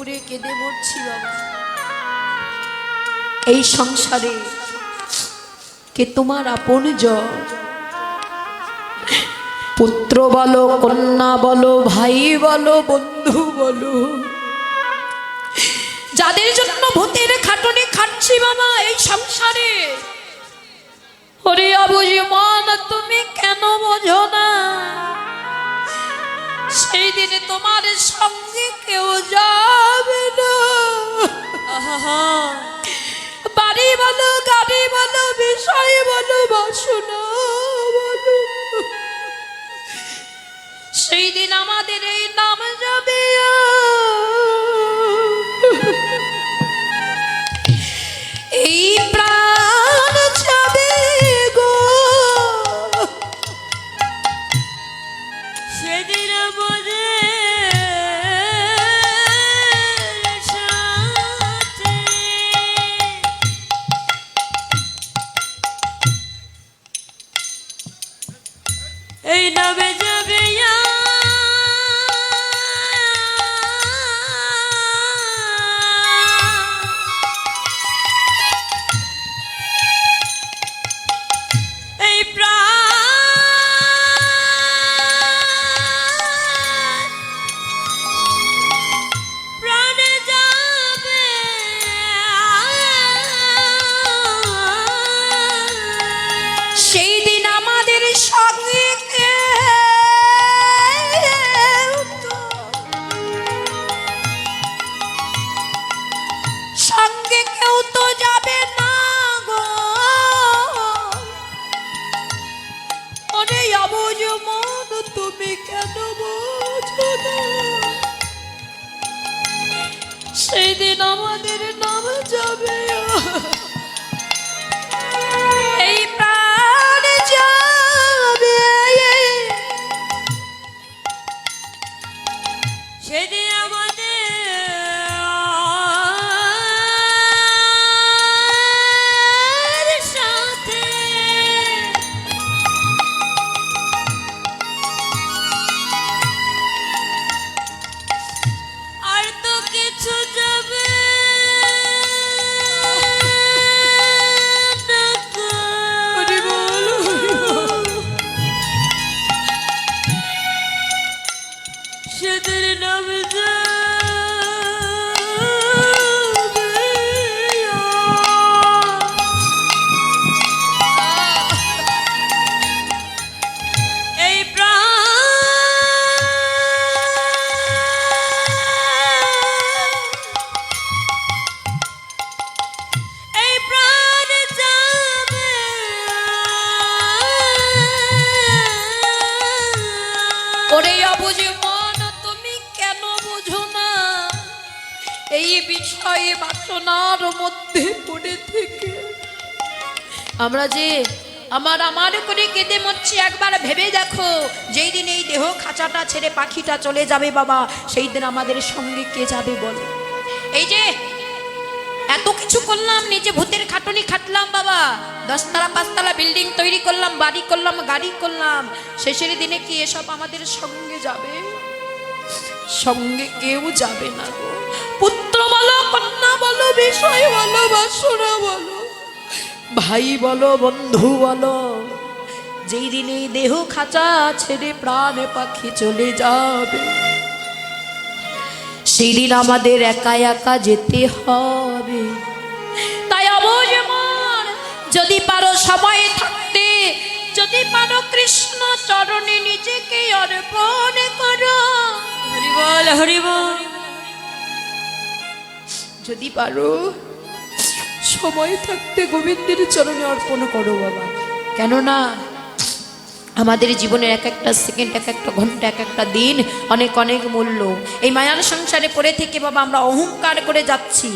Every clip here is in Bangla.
পুড়ে কেঁদে মরছি বাবা এই সংসারে কে তোমার আপন পুত্র বলো, কন্যা বলো, ভাই বলো, বন্ধু বলো। যাদের জন্য ভূতের খাটনি খাটছি বাবা, এই সংসারে। ওরে অবুঝি মন তুমি কেন বোঝো না? সেই দিনে তোমার সঙ্গে কেউ যাবে না। বাড়ি বলো গাড়ি বলো বিষয় বলো বাসনা এই নামে আমাদের নাম যাবে যে আমার আমার করে কেঁদে মরছি, একবার ভেবে দেখো। যেই দিন এই দেহ খাঁচাটা ছেড়ে পাখিটা চলে যাবে বাবা, সেই দিন আমাদের সঙ্গে কে যাবে বলো? এই যে এত কিছু করলাম, নিজে ভূতের খাটুনি খাটলাম বাবা। দশতলা পাঁচতলা বিল্ডিং তৈরি করলাম, বাড়ি করলাম, গাড়ি করলাম। শেষের দিনে কি এসব আমাদের সঙ্গে যাবে? সঙ্গে কেউ যাবে না গো। পুত্র বলো, কন্যা বলো, বিষয় বলো বাসনা বলো। ভাই বলো, বন্ধু বলো, যেই দিনে দেহ খাঁচা ছেড়ে প্রাণ পাখি চলে যাবে, সেই দিন আমাদের একা একা যেতে হবে। তাই অবুঝ মন, যদি পারো সময় থাকতে, যদি পারো কৃষ্ণ চরণে নিজেকে অর্পণ করো। হরিবল হরিবল। যদি পারো সময় থাকতে গোবিন্দের চরণে অর্পণ করো বাবা। কেননা, আমাদের জীবনের এক একটা সেকেন্ড, এক একটা ঘণ্টা, এক একটা দিন অনেক অনেক মূল্য। এই মায়ার সংসারে পড়ে থেকে বাবা, আমরা অহংকার করে যাচ্ছি।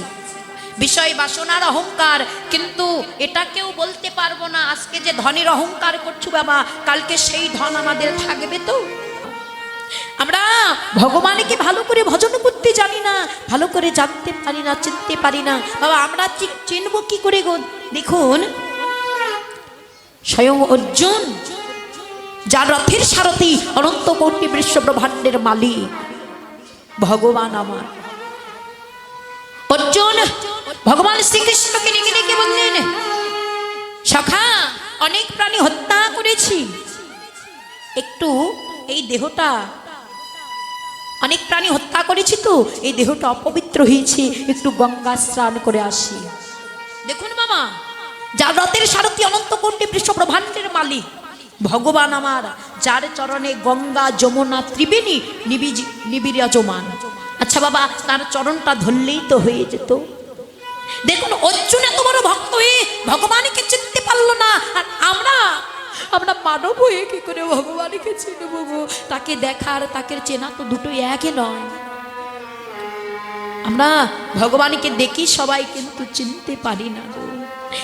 বিষয়, বাসনার অহংকার, কিন্তু এটা কেউ বলতে পারব না। আজকে যে ধনের অহংকার করছ বাবা, কালকে সেই ধন আমাদের থাকবে তো? আমরা ভগবানকে ভালো করে ভজন করতে জানি না, ভালো করে জানতে পারি না, চিনতে পারি না। বাবা, আমরা চিনব কি করে গো? দেখুন, স্বয়ং অর্জুন, যার রথের সারথি অনন্ত কোটি বিশ্ব ব্রহ্মাণ্ডের মালিক, ভগবান আমার। অর্জুন, ভগবান শ্রীকৃষ্ণকে ডেকে ডেকে বললেন, সখা, অনেক প্রাণী হত্যা করেছি। একটু এই দেহটা। অনেক প্রাণী হত্যা করেছি তো, এই দেহটা অপবিত্র হয়েছে, একটু গঙ্গা স্নান করে আসি। দেখুন মামা, যার রথের সারথি অনন্ত কোটি বিশ্ব ব্রহ্মাণ্ডের মালিক। ভগবান আমার, যার চরণে গঙ্গা, যমুনা, ত্রিবেণী নিবিরাজমান। আচ্ছা বাবা, তার চরণটা ধরলেই তো হয়ে যেত। দেখুন, অর্জুন এত বড় ভক্ত হয়ে ভগবানকে চিনতে পারল না, আর আমরা আমরা মানব হয়ে কি করে ভগবানকে চিনব গো? তাকে দেখার তাকে চেনা তো দুটোই একই নয়। আমরা ভগবানকে দেখি সবাই কিন্তু চিনতে পারি না গো।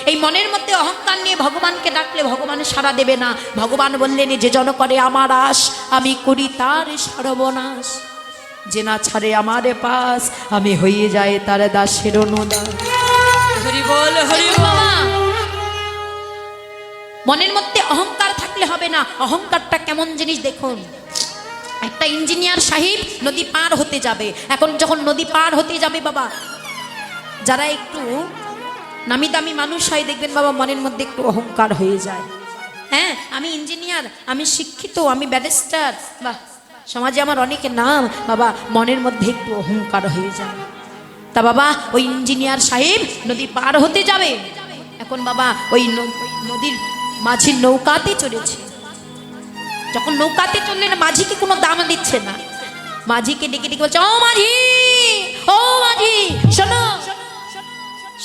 এই মনের মধ্যে অহংকার নিয়ে ভগবানকে ডাকলে ভগবান সাড়া দেবে না। ভগবান বললেন যে জন করে আমার আশ আমি করি তার সর্বনাশ। যে না ছাড়ে আমার পাশ আমি হয়ে যায় তার দাসের অনুদাস হরি বল। হরি বাবা, মনের মধ্যে অহংকার থাকলে হবে না। অহংকারটা কেমন জিনিস দেখুন। একটা ইঞ্জিনিয়ার সাহেব নদী পার হতে যাবে। এখন যখন নদী পার হতে যাবে বাবা, যারা একটু নামি দামি মানুষ হয়, দেখবেন বাবা মনের মধ্যে একটু অহংকার হয়ে যায়। হ্যাঁ আমি ইঞ্জিনিয়ার, আমি শিক্ষিত, আমি ব্যারিস্টার। বা সমাজে আমার অনেক নাম। বাবা, মনের মধ্যে একটু অহংকার হয়ে যায়। তা বাবা, ওই ইঞ্জিনিয়ার সাহেব নদী পার হতে যাবে। এখন বাবা ওই নদীর মাঝির নৌকাতে চলেছে। যখন নৌকাতে চললেন মাঝিকে কোনো দাম দিচ্ছে না? মাঝিকে ডেকে ডেকে বলছে, ও মাঝি ও মাঝি শোনো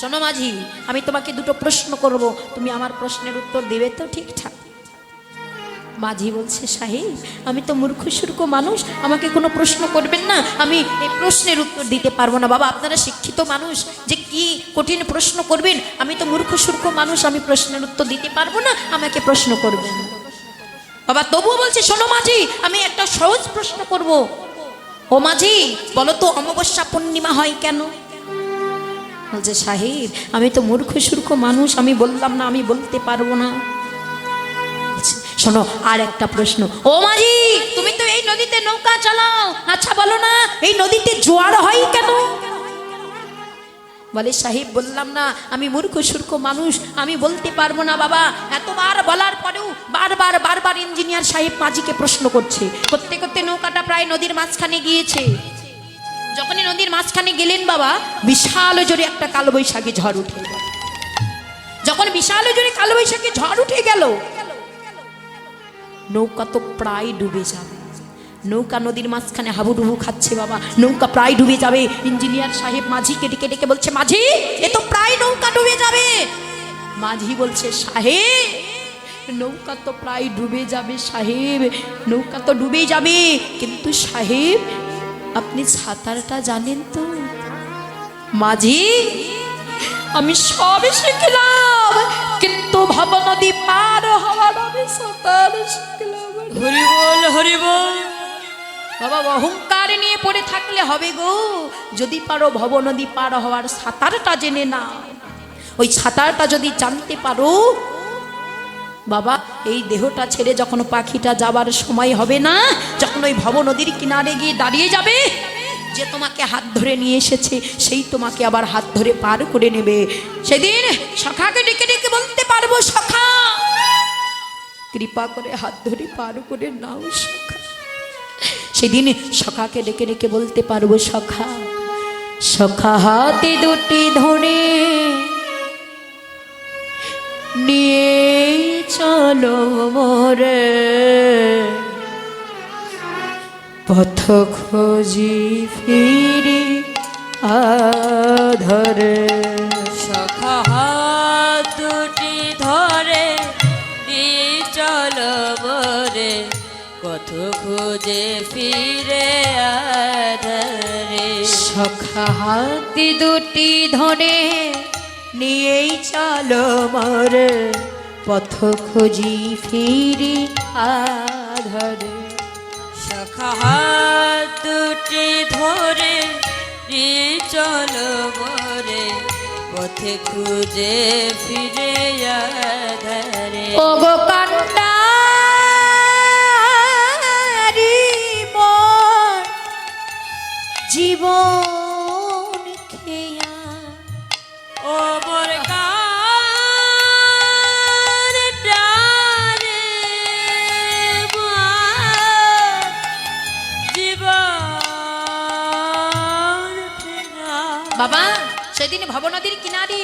শোনো মাঝি, আমি তোমাকে দুটো প্রশ্ন করব। তুমি আমার প্রশ্নের উত্তর দেবে তো ঠিকঠাক? মাঝি বলছে, সাহেব, আমি তো মূর্খ, সূর্খ মানুষ, আমাকে কোনো প্রশ্ন করবেন না, আমি এই প্রশ্নের উত্তর দিতে পারব না। বাবা, আপনারা শিক্ষিত মানুষ, যে কি কঠিন প্রশ্ন করবেন, আমি তো মূর্খ, সূর্খ মানুষ, আমি প্রশ্নের উত্তর দিতে পারব না, আমাকে প্রশ্ন করবেন। বাবা, তবুও বলছে, শোনো মাঝি আমি একটা সহজ প্রশ্ন করব। ও মাঝি বলো তো, অমাবস্যা পূর্ণিমা হয় কেন? বলছে, সাহেব, আমি তো মূর্খ, সূর্খ মানুষ, আমি বললাম না, আমি বলতে পারব না। শোনো, আর একটা প্রশ্ন। ও মাঝি তুমি তো এই নদীতে নৌকা চালাও। আচ্ছা বলো না, এই নদীতে জোয়ার হয় কেন? বলে, সাহেব, বললাম না, আমি মূর্খ, সূর্খ মানুষ, আমি বলতে পারব না বাবা। এতবার বলার পরেও বারবার বারবার ইঞ্জিনিয়ার সাহেব মাঝিকে প্রশ্ন করছে। করতে করতে নৌকাটা প্রায় নদীর মাঝখানে গিয়েছে। যখনই নদীর মাঝখানে গেলেন বাবা, বিশাল জোরে একটা কালবৈশাখী ঝড় উঠে যখন বিশাল জোরে কালবৈশাখী ঝড় উঠে গেল নৌকা তো প্রায় ডুবে যাবে। নৌকা নদীর মাঝখানে হাবুডুবু খাচ্ছে বাবা। নৌকা প্রায় ডুবে যাবে। ইঞ্জিনিয়ার সাহেব মাঝিকে ডেকে ডেকে বলছে, মাঝি, এ তো প্রায় নৌকা ডুবে যাবে। মাঝি বলছে, সাহেব, নৌকা তো প্রায় ডুবে যাবে সাহেব, নৌকা তো ডুবে যাবে। কিন্তু সাহেব, আপনি সাঁতারটা জানেন তো? মাঝি, আমি সব শিখলাম, কিন্তু ভাব নদী পার বাবা, অহংকার নিয়ে পড়ে থাকলে হবে গো। যদি পারো ভব নদী পার হওয়ার সাঁতারটা জেনে না ওই সাঁতারটা যদি জানতে পারো, বাবা, এই দেহটা ছেড়ে যখন পাখিটা যাবার সময় হবে না, যখন ওই ভব নদীর কিনারে গিয়ে দাঁড়িয়ে যাবে, যে তোমাকে হাত ধরে নিয়ে এসেছে, সেই তোমাকে আবার হাত ধরে পার করে নেবে। সেদিন সখাকে ডেকে ডেকে বলতে পারব, সখা। কৃপা করে হাত ধরে পার করে নাও সখা। সেদিন সখাকে ডেকে ডেকে বলতে পারব, সখা সখা হাতে দুটি ধরে নিয়ে চলো মোরে। পথ খোঁজি ফিরি আধরে। কত খুঁজে ফিরে আধারে সখা হাতি দুটি ধরে নিয়েই চলো মরে। পথ খোঁজি ফিরি আধরে। সখা হাত দুটি ধরে দিয়ে চল বরে পথে খুঁজে ফিরে আধারে। ও গো কান্ডারি জীবন খেয়া ও ফেরা। বাবা, সেদিন ভবনদীর কিনারে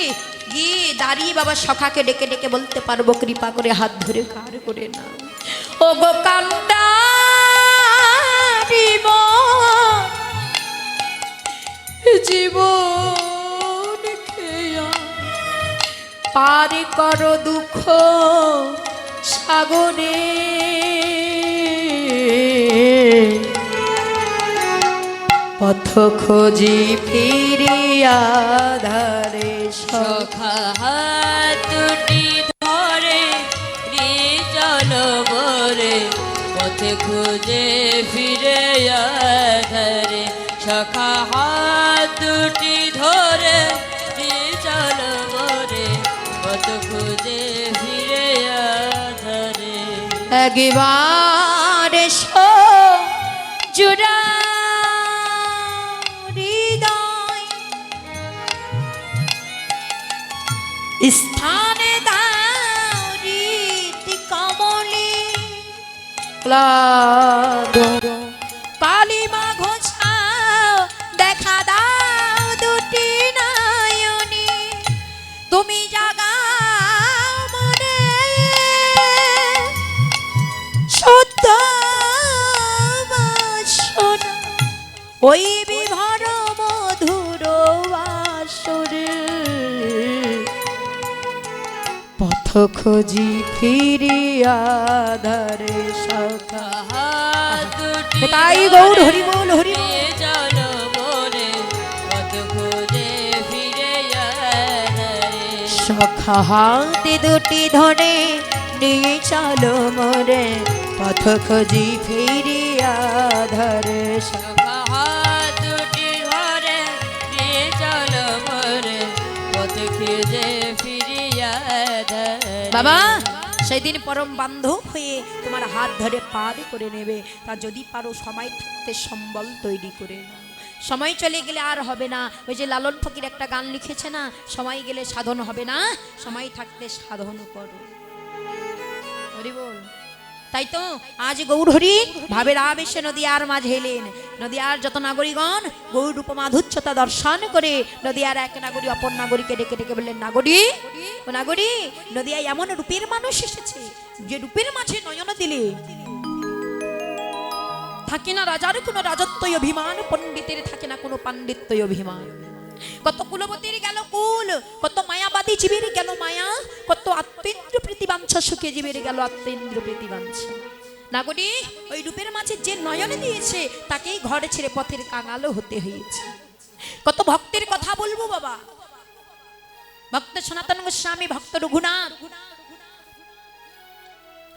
গিয়ে দাঁড়িয়ে বাবা সখাকে ডেকে ডেকে বলতে পারব, কৃপা করে হাত ধরে কার করে না ও গো পারি করো দুঃখ সাগরে। পথ খোঁজি ফিরিয়া ধারে সখা দুটি ধরে চলো বরে। পথে খুঁজে ফিরে ধরে সখা ধরে একবার জুড়া হৃদয়। স্থানে দাও রীতি কমলে। কালিমা ঘোষাও ওই বিভর মধুর বাসরে পথ খোঁজি ফিরিয়া ধারে সখা দুটি তাই গৌর হরি বল হরি সখা হাতে দুটি ধরে নিয়ে চলো মোরে। পথ খোঁজি ফিরিয়া ধরে সখা বাবা, সেদিন পরম বান্ধব হয়ে তোমার হাত ধরে পার করে নেবে। তা যদি পারো সময় থাকতে সম্বল তৈরি করে সময় চলে গেলে আর হবে না। ওই যে লালন ফকির একটা গান লিখেছে না, সময় গেলে সাধন হবে না। সময় থাকতে সাধন করো। হরি বল তাই তো আজ গৌরহরি ভাবের আবেশে নদীয়ার মাঝে এলেন। নদিয়ার যত নাগরিকগণ গৌর রূপমাধুচ্ছতা দর্শন করে নদিয়ার এক নাগরী অপর নাগরীকে ডেকে ডেকে বললেন, নাগরী, ও নাগরী, নদিয়ায় এমন রূপের মানুষ এসেছে যে রূপের মাঝে নয়ন দিলে থাকে না রাজার কোনো রাজত্বই অভিমান, পণ্ডিতের থাকে না কোনো পাণ্ডিত্যই অভিমান। কত কুলবতীর গেল কুল, কত মায়াবাদী জীবের গেল মায়া, কত আত্মেন্দ্র প্রীতিবাঞ্ছা সুখে জীবের গেল আত্মেন্দ্র প্রীতিবাঞ্ছা। নাগরী, ওই রূপের মাঝে যে নয়নে দিয়েছে, তাকেই ঘরে ছেড়ে পথের কাঙালও হতে হয়েছে। কত ভক্তের কথা বলব বাবা। ভক্ত সনাতন গোস্বামী, ভক্ত রঘুনাথ।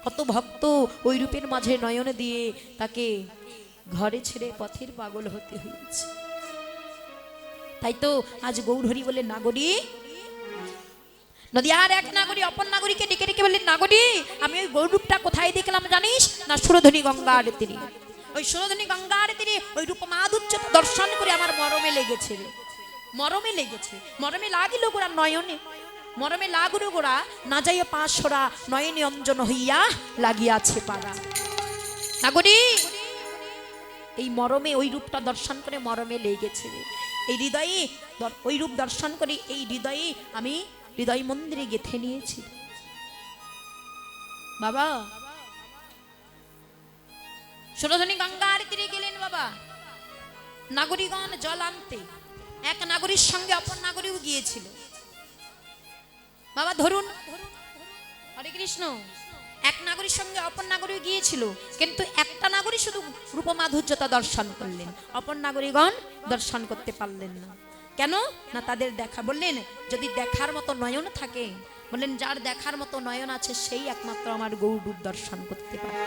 কত ভক্ত ওই রূপের মাঝে নয়ন দিয়ে তাকে ঘরে ছেড়ে পথের পাগল হতে হয়েছে। তাই তো আজ গৌরহরি বলে নাগরী, নদীয়ার এক নাগরী, অপর নাগরীকে ডেকে ডেকে বললেন, নাগরী, আমি ওই গৌরূপটা কোথায় দেখলাম জানিস? না সুরধনী গঙ্গার তীরে। ওই সুরধনী গঙ্গার তীরে ওই রূপ মাধুর্যতা দর্শন করে আমার মরমে লেগেছে মরমে লেগেছে। মরমে লাগিল গোড়া নয়নে। মরমে লাগুলো গোড়া না যাইয়া পাঁচশোরা নয়নে অঞ্জন হইয়া লাগিয়াছে পাড়া। নাগরী, এই মরমে, ওই রূপটা দর্শন করে মরমে লেগেছে এই হৃদয়ে ওই রূপ দর্শন করে এই হৃদয়ে আমি হৃদয় মন্দিরে গেথে নিয়েছি। বাবা। সুরধনী গঙ্গার তীরে গেলেন বাবা। নাগরিকগণ জল আনতে। এক নাগরীর সঙ্গে অপর নাগরীও গিয়েছিল। বাবা, ধরুন। হরে কৃষ্ণ। এক নাগরীর সঙ্গে অপর নাগরী গিয়েছিল, কিন্তু একটা নাগরী শুধু রূপমাধুর্যতা দর্শন করলেন। অপর নাগরীগণ দর্শন করতে পারলেন না। কেন? না তাদের দেখা বললেন, যদি দেখার মতো নয়ন থাকে, বললেন, যার দেখার মতো নয়ন আছে, সেই একমাত্র আমার গৌরূপ দর্শন করতে পারে